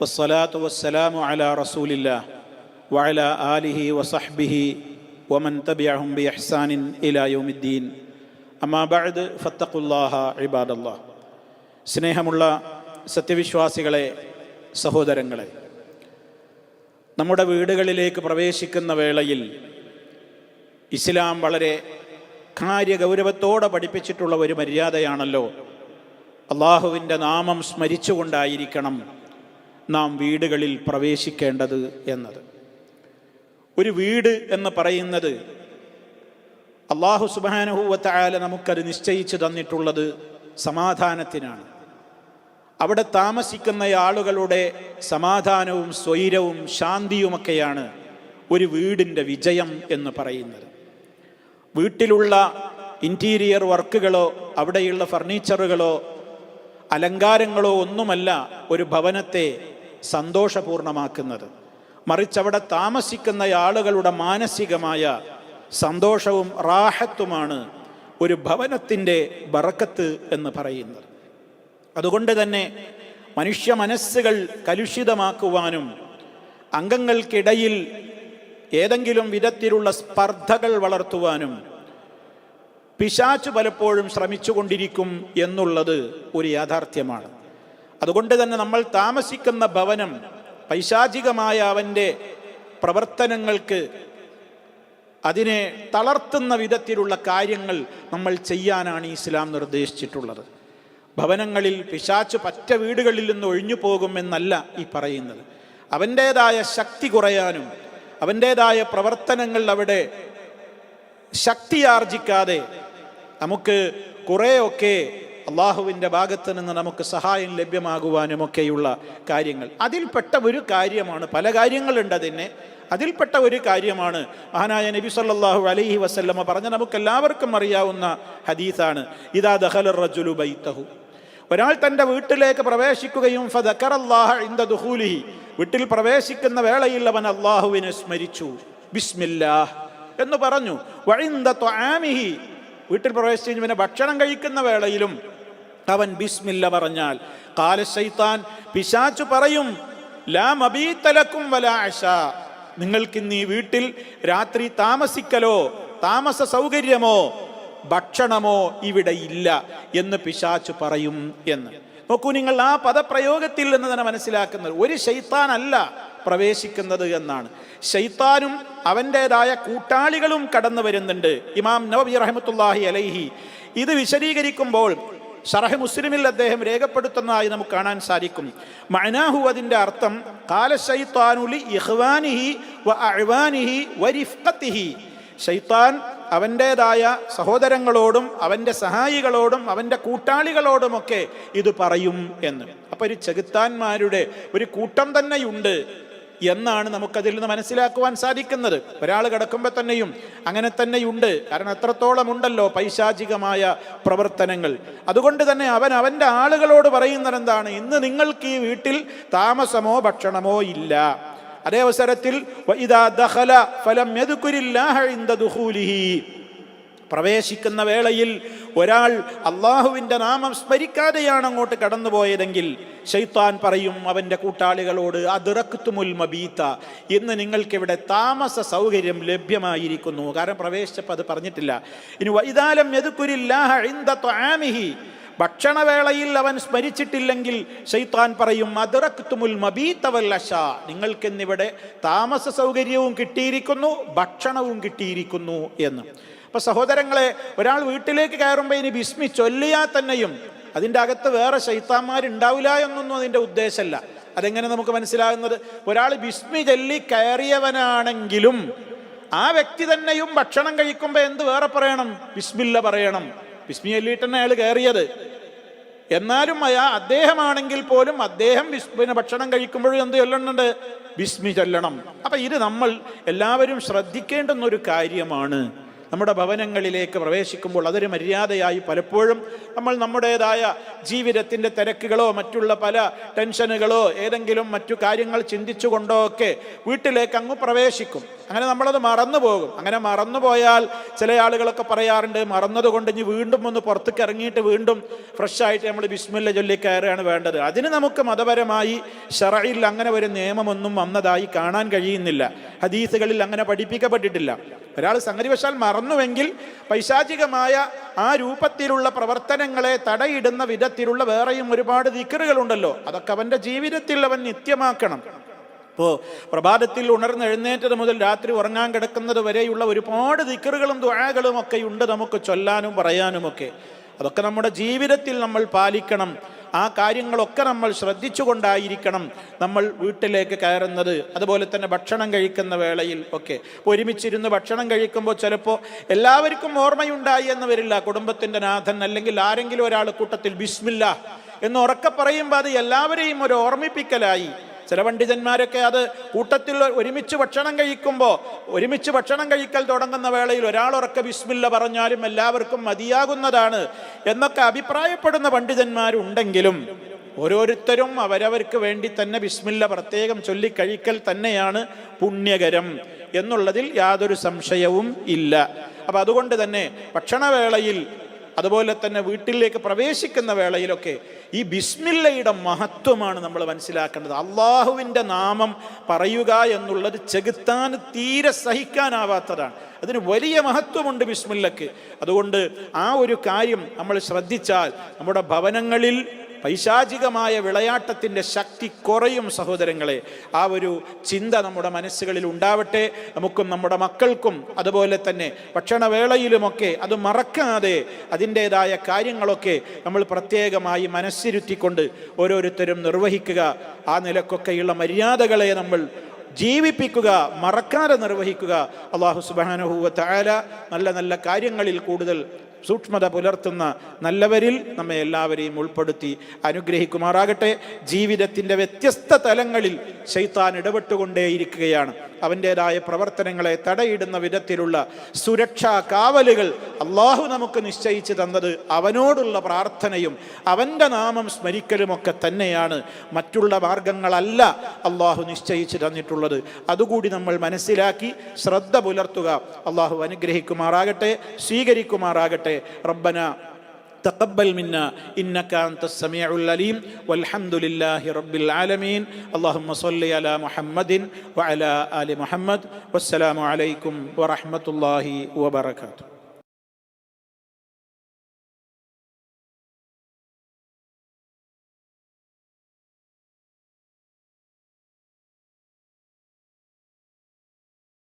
والصلاة والسلام على رسول الله وعلى آله وصحبه ومن تبعهم بإحسان إلى يوم الدين أما بعد فاتقوا الله عباد الله സ്നേഹമുള്ള സത്യവിശ്വാസികളെ സഹോദരങ്ങളെ നമ്മുടെ വീടുകളിലേക്ക് പ്രവേശിക്കുന്ന വേളയിൽ ഇസ്ലാം വളരെ കാര്യഗൗരവത്തോടെ പഠിപ്പിച്ചിട്ടുള്ള ഒരു മര്യാദയാണല്ലോ അള്ളാഹുവിൻ്റെ നാമം സ്മരിച്ചുകൊണ്ടായിരിക്കണം നാം വീടുകളിൽ പ്രവേശിക്കേണ്ടത് എന്നത്. ഒരു വീട് എന്ന് പറയുന്നത് അള്ളാഹു സുബാനുഹൂവത്തായാല നമുക്കത് നിശ്ചയിച്ചു തന്നിട്ടുള്ളത് സമാധാനത്തിനാണ്. അവിടെ താമസിക്കുന്ന ആളുകളുടെ സമാധാനവും സ്വൈരവും ശാന്തിയുമൊക്കെയാണ് ഒരു വീടിന്റെ വിജയം എന്ന് പറയുന്നത്. വീട്ടിലുള്ള ഇന്റീരിയർ വർക്കുകളോ അവിടെയുള്ള ഫർണിച്ചറുകളോ അലങ്കാരങ്ങളോ ഒന്നുമല്ല ഒരു ഭവനത്തെ സന്തോഷപൂർണമാക്കുന്നത്. മറിച്ച് അവിടെ താമസിക്കുന്ന ആളുകളുടെ മാനസികമായ സന്തോഷവും റാഹത്തുമാണ് ഒരു ഭവനത്തിന്റെ ബറക്കത്ത് എന്ന് പറയുന്നത്. അതുകൊണ്ട് തന്നെ മനുഷ്യ മനസ്സുകൾ കലുഷിതമാക്കുവാനും അംഗങ്ങൾക്കിടയിൽ ഏതെങ്കിലും വിധത്തിലുള്ള സ്പർദ്ധകൾ വളർത്തുവാനും പിശാച്ചു പലപ്പോഴും ശ്രമിച്ചുകൊണ്ടിരിക്കും എന്നുള്ളത് ഒരു യാഥാർത്ഥ്യമാണ്. അതുകൊണ്ട് തന്നെ നമ്മൾ താമസിക്കുന്ന ഭവനം പൈശാചികമായ അവന്റെ പ്രവർത്തനങ്ങൾക്ക് അതിനെ തളർത്തുന്ന വിധത്തിലുള്ള കാര്യങ്ങൾ നമ്മൾ ചെയ്യാനാണ് ഇസ്ലാം നിർദ്ദേശിച്ചിട്ടുള്ളത്. ഭവനങ്ങളിൽ പിശാച്ച് പറ്റ വീടുകളിൽ നിന്ന് ഒഴിഞ്ഞു പോകുമെന്നല്ല ഈ പറയുന്നത്. അവന്റേതായ ശക്തി കുറയാനും അവന്റേതായ പ്രവർത്തനങ്ങൾ അവിടെ ശക്തിയാർജിക്കാതെ നമുക്ക് കുറേയൊക്കെ അള്ളാഹുവിന്റെ ഭാഗത്ത് നിന്ന് നമുക്ക് സഹായം ലഭ്യമാകുവാനുമൊക്കെയുള്ള കാര്യങ്ങൾ. അതിൽപ്പെട്ട ഒരു കാര്യമാണ് പല കാര്യങ്ങളുണ്ട് അതിനെ. അതിൽപ്പെട്ട ഒരു കാര്യമാണ് മഹാനായ നബി സല്ലാഹു അലൈഹി വസ്ല്ലമ്മ പറഞ്ഞ നമുക്കെല്ലാവർക്കും അറിയാവുന്ന ഹദീസാണ് ഇതാ ദഹല റജുലു ബൈത്തഹു. ഒരാൾ തന്റെ വീട്ടിലേക്ക് പ്രവേശിക്കുകയും ദുഹൂലിഹി വീട്ടിൽ പ്രവേശിക്കുന്ന വേളയിൽ അവൻ അള്ളാഹുവിനെ സ്മരിച്ചു ബിസ്മില്ലാഹ് എന്ന് പറഞ്ഞു വഴിന്ത ത്വാമിഹി. വീട്ടിൽ പ്രവേശിച്ച് പിന്നെ ഭക്ഷണം കഴിക്കുന്ന വേളയിലും അവൻ ബിസ്മില്ല പറഞ്ഞാൽ. കാല ശൈത്താൻ പിശാച്ചു പറയും ലാ മബീത്തലക്കും വല അഷ നിങ്ങൾക്കിന്ന് ഈ വീട്ടിൽ രാത്രി താമസിക്കലോ? താമസ സൗകര്യമോ? ഭക്ഷണമോ ഇവിടെ ഇല്ല എന്ന് പിശാച്ചു പറയും എന്ന്. നോക്കൂ നിങ്ങൾ ആ പദപ്രയോഗത്തിൽ നിന്ന് തന്നെ മനസ്സിലാക്കുന്നത് ഒരു ശൈത്താനല്ല പ്രവേശിക്കുന്നത് എന്നാണ്. ശൈത്താനും അവന്റെതായ കൂട്ടാളികളും കടന്നു വരുന്നുണ്ട്. ഇമാം നവബി റഹമത്തുല്ലാഹി അലൈഹി ഇത് വിശദീകരിക്കുമ്പോൾ ഷറഹ് മുസ്ലിമിൽ അദ്ദേഹം രേഖപ്പെടുത്തുന്നതായി നമുക്ക് കാണാൻ സാധിക്കും. മഅനാഹു അതിന്റെ അർത്ഥം കാലശൈത്താനുലി ഇഹ്വാനിഹി വ അഴ്വാനിഹി വരിഫ്കത്തിഹി ശൈത്താൻ അവന്റേതായ സഹോദരങ്ങളോടും അവന്റെ സഹായികളോടും അവന്റെ കൂട്ടാളികളോടുമൊക്കെ ഇത് പറയും എന്ന്. അപ്പോൾ ഒരു ചെകുത്താന്മാരുടെ ഒരു കൂട്ടം തന്നെയുണ്ട്. എന്നാണ് നമുക്കതിൽ നിന്ന് മനസ്സിലാക്കുവാൻ സാധിക്കുന്നത്. ഒരാൾ കിടക്കുമ്പോൾ തന്നെയും അങ്ങനെ തന്നെയുണ്ട്. കാരണം എത്രത്തോളം ഉണ്ടല്ലോ പൈശാചികമായ പ്രവർത്തനങ്ങൾ. അതുകൊണ്ട് തന്നെ അവൻ അവന്റെ ആളുകളോട് പറയുന്നത് എന്താണ് ഇന്ന് നിങ്ങൾക്ക് ഈ വീട്ടിൽ താമസമോ ഭക്ഷണമോ ഇല്ല. അതേ അവസരത്തിൽ പ്രവേശിക്കുന്ന വേളയിൽ ഒരാൾ അള്ളാഹുവിന്റെ നാമം സ്മരിക്കാതെയാണ് അങ്ങോട്ട് കടന്നുപോയതെങ്കിൽ ഷെയ്ത്താൻ പറയും അവന്റെ കൂട്ടാളികളോട് അതിറക്കുത്തുമുൽ മബീത്ത ഇന്ന് നിങ്ങൾക്കിവിടെ താമസ സൗകര്യം ലഭ്യമായിരിക്കുന്നു. കാരണം പ്രവേശിച്ചപ്പോൾ അത് പറഞ്ഞിട്ടില്ല. ഇനി വൈതാലം എതുക്കുരില്ലാഹിന്ദി ഭക്ഷണവേളയിൽ അവൻ സ്മരിച്ചിട്ടില്ലെങ്കിൽ ഷെയ്ത്താൻ പറയും അതിറക്കുത്തുമുൽ മബീത്തവല്ലശ നിങ്ങൾക്കിന്നിവിടെ താമസ സൗകര്യവും കിട്ടിയിരിക്കുന്നു ഭക്ഷണവും കിട്ടിയിരിക്കുന്നു എന്ന്. അപ്പൊ സഹോദരങ്ങളെ ഒരാൾ വീട്ടിലേക്ക് കയറുമ്പോൾ ഇനി ബിസ്മി ചൊല്ലിയാൽ തന്നെയും അതിന്റെ അകത്ത് വേറെ ശൈത്താന്മാരുണ്ടാവില്ല എന്നൊന്നും അതിന്റെ ഉദ്ദേശമല്ല. അതെങ്ങനെ നമുക്ക് മനസ്സിലാകുന്നത്? ഒരാൾ ബിസ്മി ചൊല്ലി കയറിയവനാണെങ്കിലും ആ വ്യക്തി തന്നെയും ഭക്ഷണം കഴിക്കുമ്പോൾ എന്ത് വേറെ പറയണം? ബിസ്മില്ല പറയണം. ബിസ്മി ചൊല്ലിയിട്ട് തന്നെ അയാൾ കയറിയത്. എന്നാലും അയാ അദ്ദേഹമാണെങ്കിൽ പോലും അദ്ദേഹം പിന്നെ ഭക്ഷണം കഴിക്കുമ്പോഴും എന്ത് ചൊല്ലണുണ്ട് ബിസ്മി ചൊല്ലണം. അപ്പം ഇത് നമ്മൾ എല്ലാവരും ശ്രദ്ധിക്കേണ്ടുന്ന ഒരു കാര്യമാണ്. നമ്മുടെ ഭവനങ്ങളിലേക്ക് പ്രവേശിക്കുമ്പോൾ അതൊരു മര്യാദയായി പലപ്പോഴും നമ്മൾ നമ്മുടേതായ ജീവിതത്തിന്റെ തിരക്കുകളോ മറ്റുള്ള പല ടെൻഷനുകളോ ഏതെങ്കിലും മറ്റു കാര്യങ്ങൾ ചിന്തിച്ചുകൊണ്ടോ ഒക്കെ വീട്ടിലേക്ക് അങ്ങ് പ്രവേശിക്കും. അങ്ങനെ നമ്മളത് മറന്നു പോകും. അങ്ങനെ മറന്നു പോയാൽ ചില ആളുകളൊക്കെ പറയാറുണ്ട് മറന്നതുകൊണ്ട് ഇനി വീണ്ടും ഒന്ന് പുറത്തേക്ക് ഇറങ്ങിയിട്ട് വീണ്ടും ഫ്രഷായിട്ട് നമ്മൾ ബിസ്മില്ല ചൊല്ലി കയറുകയാണ് വേണ്ടത്. അതിന് നമുക്ക് മതപരമായി ഷറയിൽ അങ്ങനെ ഒരു നിയമമൊന്നും വന്നതായി കാണാൻ കഴിയുന്നില്ല. ഹദീസുകളിൽ അങ്ങനെ പഠിപ്പിക്കപ്പെട്ടിട്ടില്ല. ഒരാൾ സംഗതിവശാൽ മറന്നുവെങ്കിൽ പൈശാചികമായ ആ രൂപത്തിലുള്ള പ്രവർത്തനങ്ങളെ തടയിടുന്ന വിധത്തിലുള്ള വേറെയും ഒരുപാട് ദിക്കറുകളുണ്ടല്ലോ അതൊക്കെ അവന്റെ ജീവിതത്തിൽ അവൻ നിത്യമാക്കണം. ഇപ്പോൾ പ്രഭാതത്തിൽ ഉണർന്ന് എഴുന്നേറ്റത് മുതൽ രാത്രി ഉറങ്ങാൻ കിടക്കുന്നത് വരെയുള്ള ഒരുപാട് ദിക്കറുകളും ദ്വാകളും ഒക്കെ ഉണ്ട് നമുക്ക് ചൊല്ലാനും പറയാനും ഒക്കെ അതൊക്കെ നമ്മുടെ ജീവിതത്തിൽ നമ്മൾ പാലിക്കണം. ആ കാര്യങ്ങളൊക്കെ നമ്മൾ ശ്രദ്ധിച്ചുകൊണ്ടായിരിക്കണം നമ്മൾ വീട്ടിലേക്ക് കയറുന്നത്. അതുപോലെ തന്നെ ഭക്ഷണം കഴിക്കുന്ന വേളയിൽ ഒക്കെ. ഒരുമിച്ചിരുന്ന് ഭക്ഷണം കഴിക്കുമ്പോൾ ചിലപ്പോൾ എല്ലാവർക്കും ഓർമ്മയുണ്ടായി എന്ന് വരില്ല. കുടുംബത്തിന്റെ നാഥൻ അല്ലെങ്കിൽ ആരെങ്കിലും ഒരാൾ കൂട്ടത്തിൽ ബിസ്മില്ല എന്ന് ഉറക്കെ പറയുമ്പോൾ അത് എല്ലാവരെയും ഒരു ഓർമ്മിപ്പിക്കലായി. ചില പണ്ഡിതന്മാരൊക്കെ അത് കൂട്ടത്തിൽ ഒരുമിച്ച് ഭക്ഷണം കഴിക്കുമ്പോൾ ഒരുമിച്ച് ഭക്ഷണം കഴിക്കൽ തുടങ്ങുന്ന വേളയിൽ ഒരാളുറക്കെ ബിസ്മില്ല പറഞ്ഞാലും എല്ലാവർക്കും മതിയാകുന്നതാണ് എന്നൊക്കെ അഭിപ്രായപ്പെടുന്ന പണ്ഡിതന്മാരുണ്ടെങ്കിലും ഓരോരുത്തരും അവരവർക്ക് വേണ്ടി തന്നെ ബിസ്മില്ല പ്രത്യേകം ചൊല്ലിക്കഴിക്കൽ തന്നെയാണ് പുണ്യകരം എന്നുള്ളതിൽ യാതൊരു സംശയവും ഇല്ല. അപ്പം അതുകൊണ്ട് തന്നെ ഭക്ഷണവേളയിൽ അതുപോലെ തന്നെ വീട്ടിലേക്ക് പ്രവേശിക്കുന്ന വേളയിലൊക്കെ ഈ ബിസ്മില്ലയുടെ മഹത്വമാണ് നമ്മൾ മനസ്സിലാക്കേണ്ടത്. അള്ളാഹുവിന്റെ നാമം പറയുക എന്നുള്ളത് ചെകുത്താൻ തീരെ സഹിക്കാനാവാത്തതാണ്. അതിന് വലിയ മഹത്വമുണ്ട് ബിസ്മില്ലക്ക്. അതുകൊണ്ട് ആ ഒരു കാര്യം നമ്മൾ ശ്രദ്ധിച്ചാൽ നമ്മുടെ ഭവനങ്ങളിൽ പൈശാചികമായ വിളയാട്ടത്തിന്റെ ശക്തി കുറയും സഹോദരങ്ങളെ. ആ ഒരു ചിന്ത നമ്മുടെ മനസ്സുകളിൽ ഉണ്ടാവട്ടെ. നമുക്കും നമ്മുടെ മക്കൾക്കും അതുപോലെ തന്നെ ഭക്ഷണവേളയിലുമൊക്കെ അത് മറക്കാതെ അതിന്റേതായ കാര്യങ്ങളൊക്കെ നമ്മൾ പ്രത്യേകമായി മനസ്സിരുത്തിക്കൊണ്ട് ഓരോരുത്തരും നിർവഹിക്കുക. ആ നിലക്കൊക്കെയുള്ള മര്യാദകളെ നമ്മൾ ജീവിപ്പിക്കുക മറക്കാതെ നിർവഹിക്കുക. അള്ളാഹു സുബാനഹുവ താല നല്ല നല്ല കാര്യങ്ങളിൽ കൂടുതൽ സൂക്ഷ്മത പുലർത്തുന്ന നല്ലവരിൽ നമ്മെ എല്ലാവരെയും ഉൾപ്പെടുത്തി അനുഗ്രഹിക്കുമാറാകട്ടെ. ജീവിതത്തിന്റെ വ്യത്യസ്ത തലങ്ങളിൽ ശൈത്താൻ ഇടപെട്ടുകൊണ്ടേയിരിക്കുകയാണ്. അവന്റേതായ പ്രവർത്തനങ്ങളെ തടയിടുന്ന വിധത്തിലുള്ള സുരക്ഷാ കാവലുകൾ അള്ളാഹു നമുക്ക് നിശ്ചയിച്ചു തന്നത് അവനോടുള്ള പ്രാർത്ഥനയും അവന്റെ നാമം സ്മരിക്കലുമൊക്കെ തന്നെയാണ്. മറ്റുള്ള മാർഗങ്ങളല്ല അള്ളാഹു നിശ്ചയിച്ചു തന്നിട്ടുള്ളത്. അതുകൂടി നമ്മൾ മനസ്സിലാക്കി ശ്രദ്ധ പുലർത്തുക. അള്ളാഹു അനുഗ്രഹിക്കുമാറാകട്ടെ സ്വീകരിക്കുമാറാകട്ടെ. റബ്ബന تقبل منا انك انت السميع العليم والحمد لله رب العالمين اللهم صل على محمد وعلى ال محمد والسلام عليكم ورحمه الله وبركاته